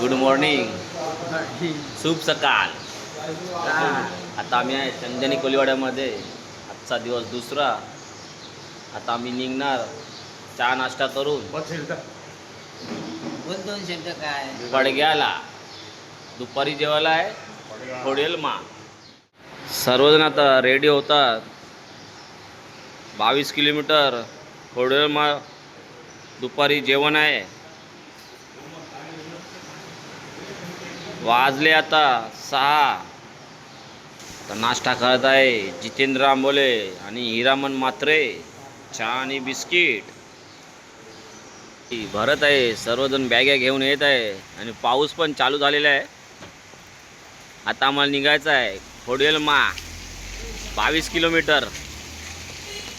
Good morning शुभ सकाळ. आता आम्ही आहे चंदनी कोलिवाड्यामध्ये. आजचा दिवस दुसरा. आता आम्ही निघणार. चहा नाश्ता करून. दोन शब्द काय पडग्याला दुपारी जेवायला आहे. थोडेल मा सर्वजण आता रेडी होतात. बावीस किलोमीटर थोडेल मा दुपारी जेवण आहे. वाजले आता सहा. तर नाश्ता करत आहे जितेंद्र आंबोले आणि हिरामन मात्रे. चहा आणि बिस्किट. भरत आहे सर्वजण बॅग्या घेऊन येत आहे आणि पाऊस पण चालू झालेला आहे. आता आम्हाला निघायचं आहे खोडेल मा बावीस किलोमीटर.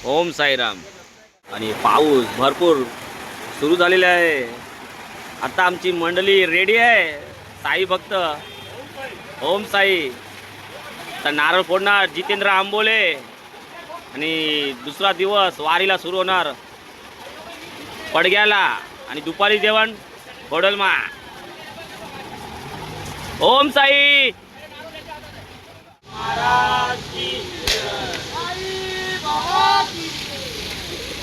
ओम साईराम. आणि पाऊस भरपूर सुरू झालेला आहे. आता आमची मंडळी रेडी आहे. साई भक्त. ओम साई. तर नारळ फोडणार जितेंद्र आंबोले. आणि दुसरा दिवस वारीला सुरू होणार. पडग्याला आणि दुपारी जेवण होडलमा ओम साई.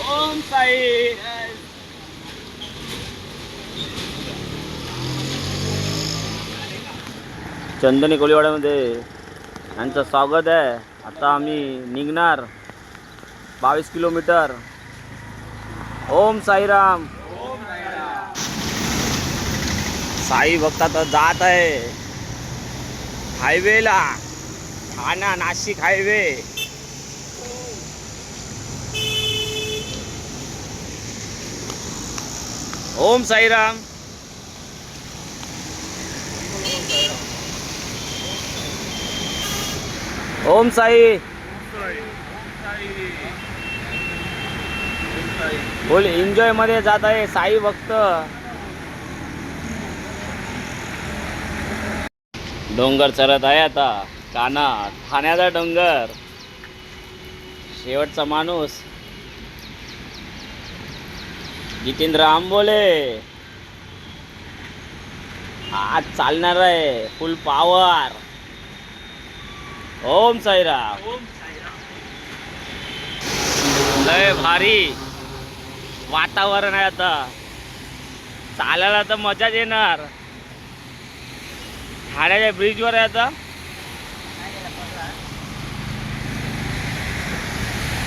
ओम साई. चंदनी कोळीवाड्यामध्ये यांचं स्वागत आहे. आता आम्ही निघणार बावीस किलोमीटर. ओम साईराम. साई भक्तात जात आहे. हायवेला. ठाणा नाशिक हायवे. ओम साईराम. ओम साई। फुल एन्जॉयमध्ये जात आहे साई भक्त. डोंगर चरत आहे आता. काना ठाण्याचा डोंगर. शेवटचा माणूस. जितेंद्र आंबोले. आज चालणार आहे फुल पॉवर ओम साईराम. लय भारी वातावरण आहे आता. चालायला तर मजाच येणार. ठाण्याच्या ब्रिजवर आहे आता.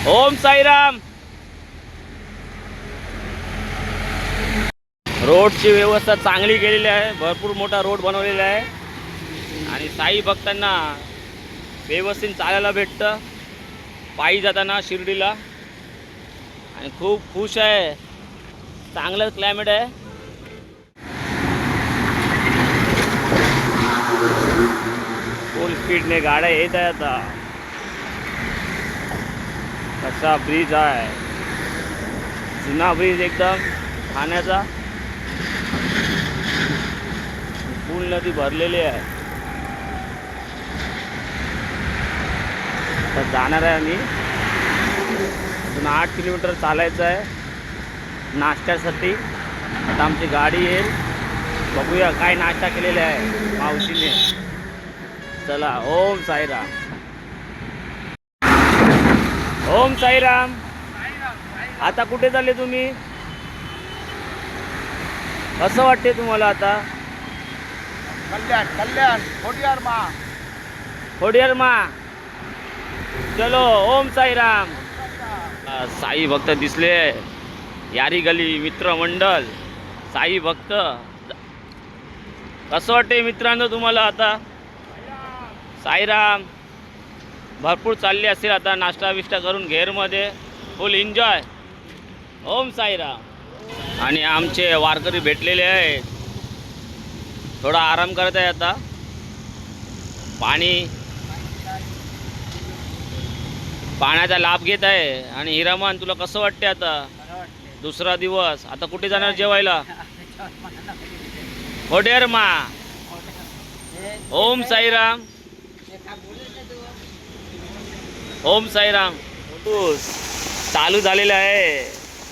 ओम साईराम. रोडची व्यवस्था चांगली केलेली आहे. भरपूर मोठा रोड बनवलेला आहे. आणि साई भक्तांना व्यवस्थित चालायला भेटतं. पायी जाताना शिर्डीला. आणि खूप खुश आहे. चांगलं क्लायमेट आहे. फुल स्पीडने गाड्या येत आहे आता. कसा ब्रिज आहे. जुना ब्रिज एकदम ठाण्याचा पूल नदी भरलेली आहे. आता जाणार आहे आम्ही. अजून आठ किलोमीटर चालायचं आहे नाश्त्यासाठी. आता आमची गाडी येईल. बघूया काय नाश्ता केलेला आहे मावशीने. चला ओम साईराम. ओम साईराम. आता कुठे चालले तुम्ही? कसं वाटते तुम्हाला आता? कल्याण कल्याण खोडियार मा. होडियर मा. चलो ओम साईराम. साई भक्त दिसले. यारी गली मित्रमंडळ. साई भक्त. कसं वाटते मित्रांनो तुम्हाला आता? साईराम भरपूर चालले असेल आता नाश्ता बिष्टा करून घेरमध्ये. फुल एन्जॉय ओम साईराम. आणि आमचे वारकरी भेटलेले आहेत. थोडा आराम करत आहे आता. पाणी पाण्याचा लाभ घेत आहे. आणि हिरामन तुला कसं वाटते आता? दुसरा दिवस. आता कुठे जाणार जेवायला? होडेर मा ओम साईराम. ओम साईराम. चालू झालेलं आहे.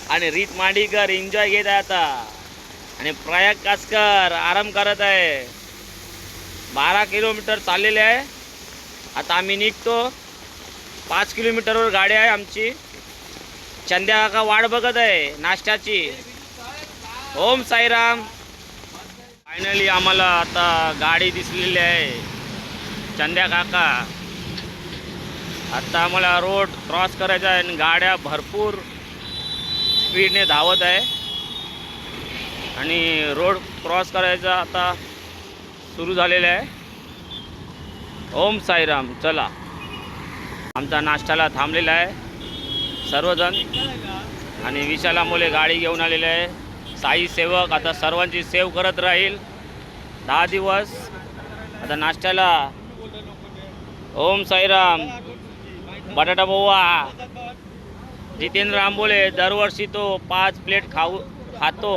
आणि रीत मांडीकर एन्जॉय घेत आहे आता. आणि प्रयाग कासकर आराम करत आहे. बारा किलोमीटर चाललेले आहे. आता आम्ही निघतो. पाच किलोमीटरवर गाडी आहे आमची. चंद्या काका वाट बघत आहे नाश्त्याची. ओम साईराम. फायनली आम्हाला आता गाडी दिसलेली आहे. चंद्या काका. आता आम्हाला रोड क्रॉस करायचा आहे आणि गाड्या भरपूर स्पीडने धावत आहे. आणि रोड क्रॉस करायचा आता सुरू झालेला आहे. ओम साईराम चला. आमचा नाश्त्याला थांबलेला आहे. सर्वजण. आणि विशाला मुले गाडी घेऊन आलेले आहे. साई सेवक आता सर्वांची सेव करत राहील. दहा दिवस. आता नाश्त्याला. ओम साईराम. बटाटा पोहा. जितेंद्र आंबोले दरवर्षी तो पाच प्लेट खाऊ खातो.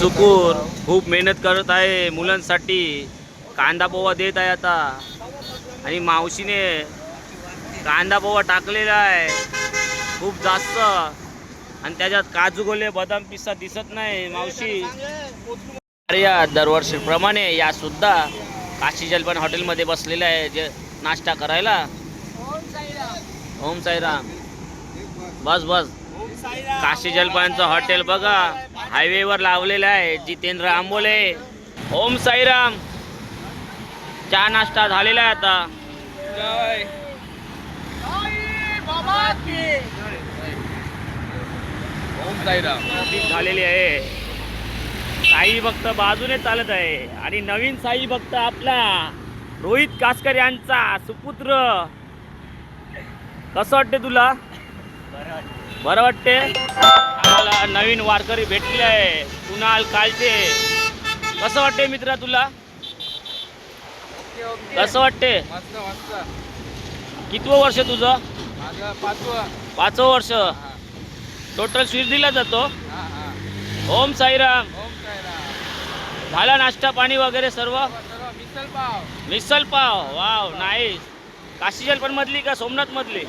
सुकूर खूप मेहनत करत आहे मुलांसाठी. कांदा पोवा देत आहे आता. आणि मावशीने कांदा पोवा टाकलेला आहे. खूप जास्त. आणि त्याच्यात काजू गोले बदाम पिस्ता दिसत नाही मावशी. अरे या दरवर्षीप्रमाणे या सुद्धा काशी जलपान हॉटेलमध्ये बसलेला आहे जे नाश्ता करायला. ओम साईराम. बस बस. काशी जलपानचं हॉटेल बघा. हायवेवर लावलेलं आहे जितेंद्र आंबोले. ओम साईराम. चहा नाश्ता झालेला आहे आता. ओम साईराम. झालेली आहे. साई भक्त बाजूने चालत आहे. आणि नवीन साई भक्त आपला. रोहित कासकर यांचा सुपुत्र. कसं वाटते तुला? बरं वाटते. आम्हाला नवीन वारकरी भेटले आहे कुणाल कालचे. कसं वाटते मित्रा तुला? कसं वाटते? मस्त कितवं वर्ष तुझं? पाचवं वर्ष. टोटल स्वीट दिला जातो. ओम साईराम. झाला नाश्ता पाणी वगैरे सर्व? मिसल पाव. वाव नाही काशी जलपण मधली का सोमनाथ मधली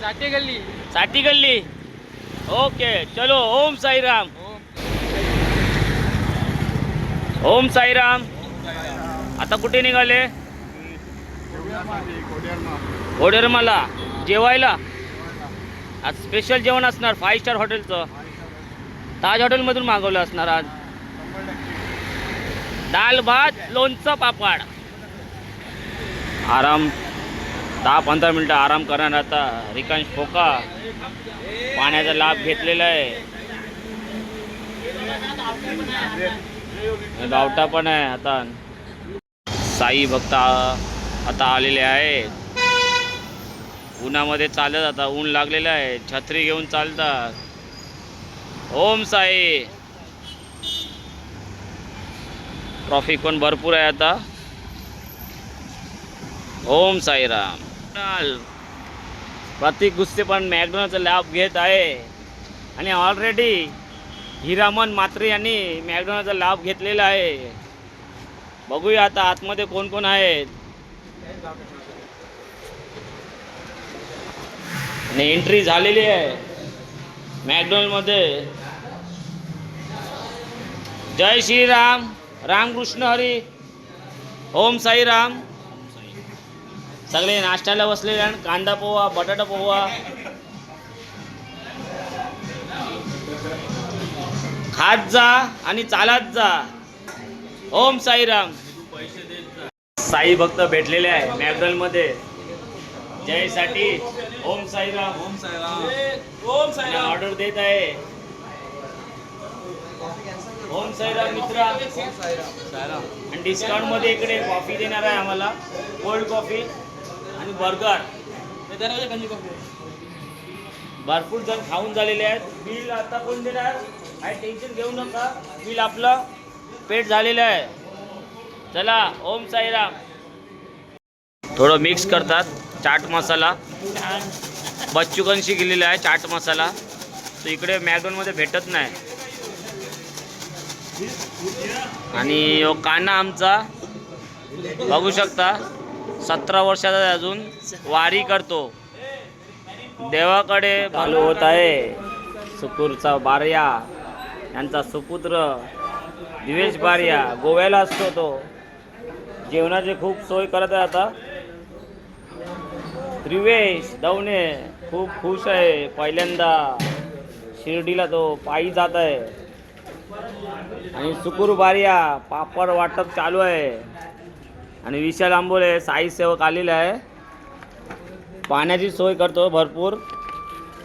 साठे गल्ली साठी गल्ली। ओके चलो ओम साईराम। ओम साईराम। आता कुठे निघाले? ओडेरमाला जेवायला? आज स्पेशल जेवण असणार फाईव्ह स्टार हॉटेलचं ताज हॉटेलमधून मागवलं असणार आज. दाल भात लोणचं पापड. आराम. दहा पंधरा मिनटं आराम करणार आता. रिकांश फोका पाण्याचा लाभ घेतलेला आहे. गावटा पण आहे आता. साई भक्त आता आलेले आहे उन्हामध्ये चालत आता ऊन लागलेलं आहे. छत्री घेऊन चालतात. ओम साई. ट्रॉफिक पण भरपूर आहे आता. ओम साईराम. चाल. प्रतीक गुस्से पण मॅकडॉनचा लाभ घेत आहे. आणि ऑलरेडी हिरामन मात्रे यांनी मॅकडॉनचा लाभ घेतलेला आहे. बघूया आता आतमध्ये कोण कोण आहेत. आणि एंट्री झालेली आहे. मॅकडॉनल्डमध्ये. जय श्रीराम. रामकृष्ण हरी. ओम साईराम. सगळे नाश्त्याला बसलेले आणि कांदा पोहा बटाटा पोहा. खात जा आणि चालत जा. ओम साईराम. साई भक्त भेटलेले आहे मॅकडलमध्ये जयसाठी ओम साईराम. ओम साईराम. ओम साईराम. ऑर्डर देत आहे. ओम साईराम मित्रा. आणि डिस्काउंटमध्ये इकडे कॉफी देणार आहे आम्हाला. कोल्ड कॉफी आणि बर्गर. म्हणजे भरपूर जण खाऊन झालेले आहेत. बिल आता कोण देणार? काय टेन्शन घेऊ नका. बिल आपलं पेट झालेलं आहे. चला ओम साईराम. थोडं मिक्स करतात. चाट मसाला. बच्चूकनशी गेलेला आहे चाट मसाला. तो इकडे मॅगनमध्ये भेटत नाही. आणि काना आमचा. बघू शकता. सतरा वर्षाचा अजून वारी करतो. देवाकडे चालू होत आहे. सुकूरचा बार्या यांचा सुपुत्र दिवेश बार्या गोव्याला असतो तो. जेवणाची खूप सोय करत आहे आता. त्रिवेश दवणे खूप खुश आहे. पहिल्यांदा शिर्डीला तो पायी जात आहे. आणि सुकूर बार्या पापड वाटप चालू आहे. आणि विशाल आंबोले साई सेवक आलेला आहे. पाण्याची सोय करतो भरपूर.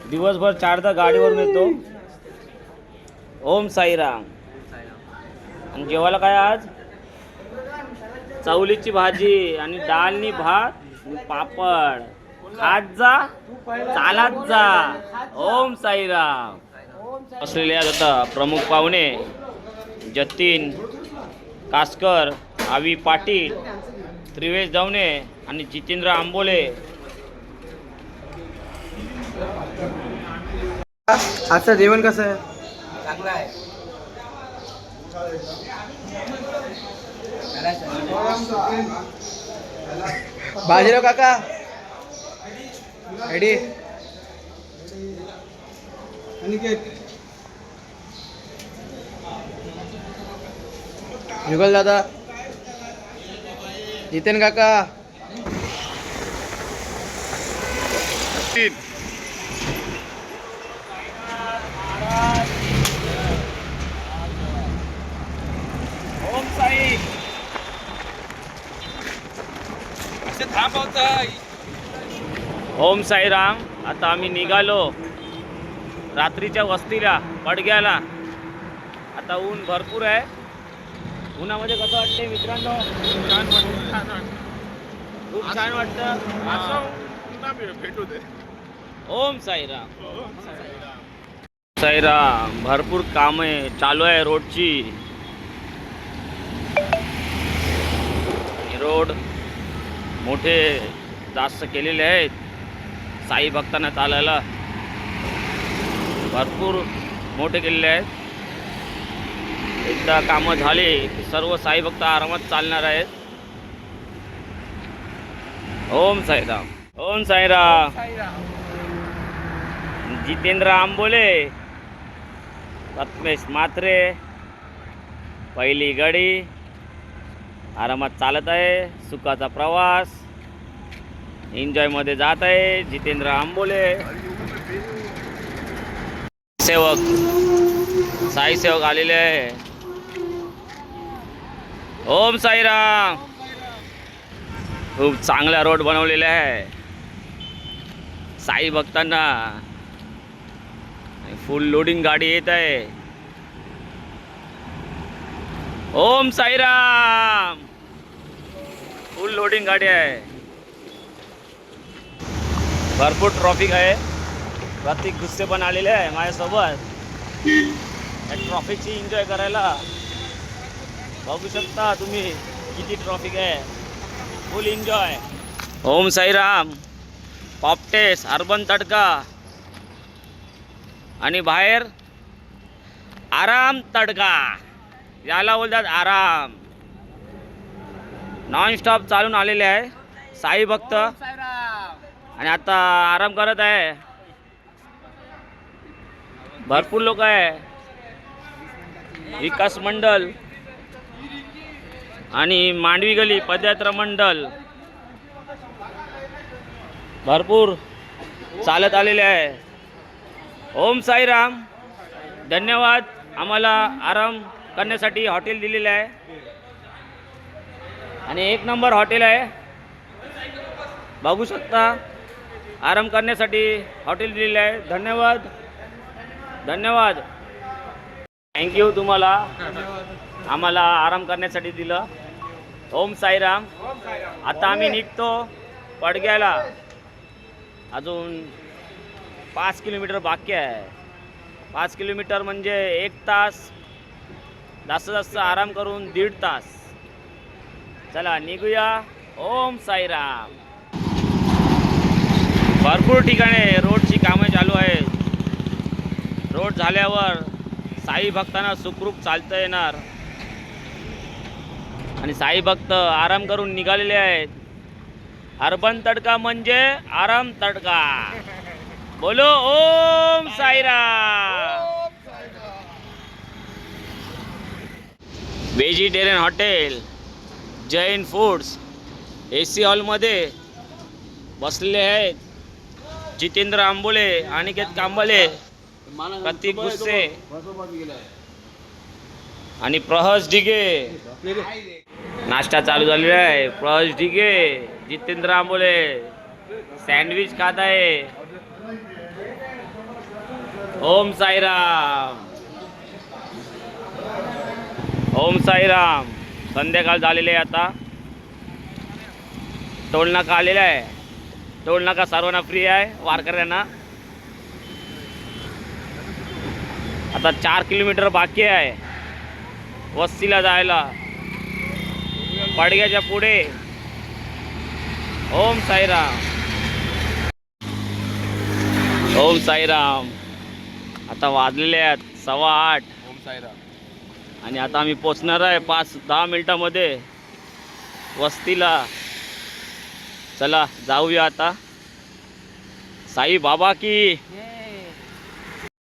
दिवसभर चारदा गाडीवरून येतो ओम साईराम. आणि जेवायला काय आज? चवलीची भाजी आणि डाळनी भात पापड. खात जा चालात जा. ओम साईराम. असलेले आज आता प्रमुख पाहुणे जतीन कासकर. आवी पाटील त्रिवेश दवणे आणि जितेंद्र आंबोले. आजचं जेवण कसं आहे? चांगला आहे. बाजीराव काका. रेडी युगल दादा जितेन काका. ओम साई. ओम साईराम आता आम्ही निघालो. रात्रीच्या वस्तीला पडग्याला. आता ऊन भरपूर आहे. उन्हामध्ये कसं वाटते मित्रांनो? खूप छान वाटतं. ओम साईराम. साईराम. भरपूर कामे चालू आहे रोडची. रोड मोठे जास्त केलेले आहेत. साई भक्तांना चालायला भरपूर मोठे केलेले आहेत. एकदा कामं झाली की सर्व साई भक्त आरामात चालणार आहेत. ओम साईराम. ओम साईराम. जितेंद्र आंबोले रत्मेश मात्रे पहिली गडी आरामात चालत आहे सुखाचा प्रवास. एन्जॉयमध्ये जात आहे जितेंद्र आंबोले. सेवक साई सेवक आलेले आहे. ओम साईराम. खूप चांगला रोड बनवलेला आहे. साई भक्तांना. फुल लोडिंग गाडी येत आहे. ओम साईराम. फुल लोडिंग गाडी आहे. भरपूर ट्रॉफिक आहे. प्रतीक गुस्से पण आलेले आहे माझ्यासोबत. या ट्रॉफिकची एन्जॉय करायला बघू शकता तुम्ही किती ट्रॉफिक आहे. Full enjoy. ओम साईराम. पॉपटेस अर्बन तडका. आणि बाहेर आराम तडका. याला बोलतात आराम. नॉन स्टॉप चालून आलेले आहे साई भक्त. आणि आता आराम करत आहे. भरपूर लोक आहे. विकास मंडल. आणि मांडवी गली पदयात्रा मंडल. भरपूर चालत आलेले आहे. ओम साईराम. धन्यवाद आम्हाला आराम करण्यासाठी हॉटेल दिलेलं आहे. आणि एक नंबर हॉटेल आहे. बघू शकता आराम करण्यासाठी हॉटेल दिलेलं आहे. धन्यवाद. धन्यवाद. थँक्यू तुम्हाला. आम्हाला आराम करण्यासाठी दिलं. ओम साईराम. आता आम्ही निघतो पडग्याला. अजून पाच किलोमीटर बाकी आहे. पाच किलोमीटर म्हणजे एक तास जास्त जास्त आराम करून दीड तास. चला निघूया. ओम साईराम. भरपूर ठिकाणे रोडची कामं चालू आहेत. रोड झाल्यावर साई भक्तांना सुखरूप चालता येणार. आणि साई भक्त आराम करून निघालेले आहेत. अर्बन तडका म्हणजे आराम तडका. बोलो Om Sairam. Vegetarian hotel Jain foods A C हॉलमध्ये बसलेले आहेत. जितेंद्र आंबोले अनिकेत कांबले प्रतीक गुस्से आणि प्रहस डिगे. नाश्ता चालू झालेला आहे. फर्श ठीक आहे. जितेंद्र आंबोले सँडविच खात आहे. ओम साईराम. ओम साईराम. संध्याकाळ झालेले आहे आता. टोलनाका आलेला आहे. टोलनाका सर्वांना फ्री आहे वारकऱ्यांना. आता चार किलोमीटर बाकी आहे. वस्तीला जायला. पडग्याच्या पुढे ओम साईराम ओम साईराम आता वाजलेले आहेत सव्वा आठ। ओम साईराम आणि आता आम्ही पोचणार आहे पाच दहा मिनिटामध्ये वस्तीला. चला जाऊया आता. साई बाबा की.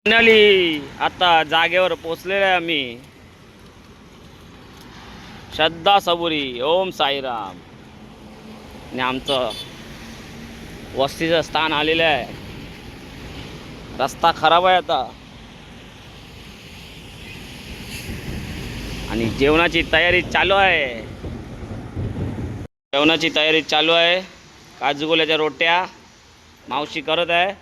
फायनली आता जागेवर पोचलेलो आहे आम्ही. श्रद्धा सबुरी ओम साईराम. आणि आमचं वस्तीचं स्थान आलेलं आहे. रस्ता खराब आहे आता. आणि जेवणाची तयारी चालू आहे. जेवणाची तयारी चालू आहे. काजूगोल्याच्या रोट्या मावशी करत आहे.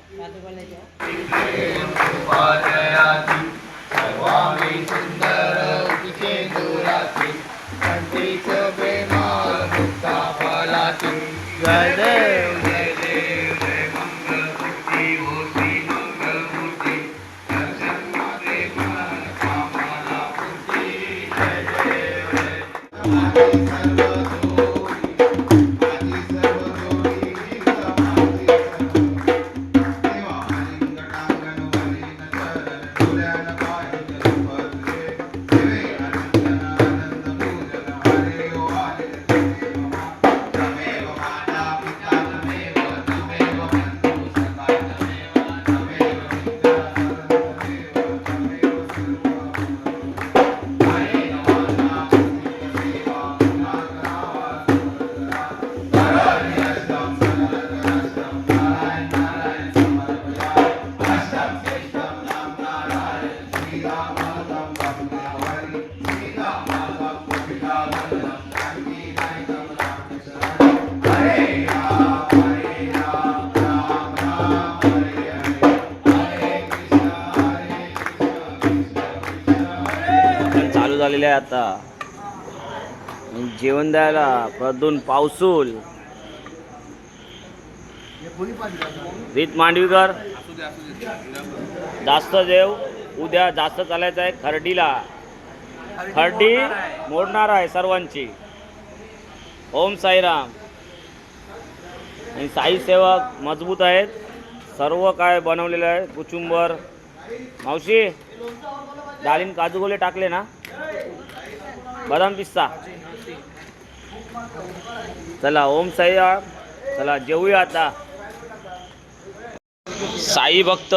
पण आहे आता. जेवण द्यायला प्रदून पावसूल. रीत मांडवीकर. जास्त देव उद्या जास्त चालायचं आहे खर्डीला. खर्डी मोडणार आहे सर्वांची. ओम साईराम. आणि साई सेवक मजबूत आहेत. सर्व काय बनवलेलं आहे कुचुंबर. मावशी डाळीन काजू गोले टाकले ना? बदाम पिस्ता चला ओम साई चला जेवूया आता साई भक्त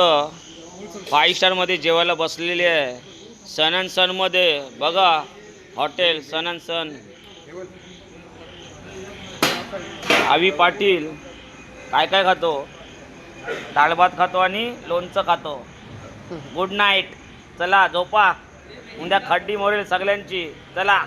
फाईव्ह स्टारमध्ये जेवायला बसलेले आहे सन अँड सनमध्ये बघा हॉटेल सन अँड सन आवी पाटील काय काय खातो डाळ भात खातो आणि लोणचं खातो गुड नाईट चला झोपा उद्या खड्डी मोरेल सगळ्यांची. चला.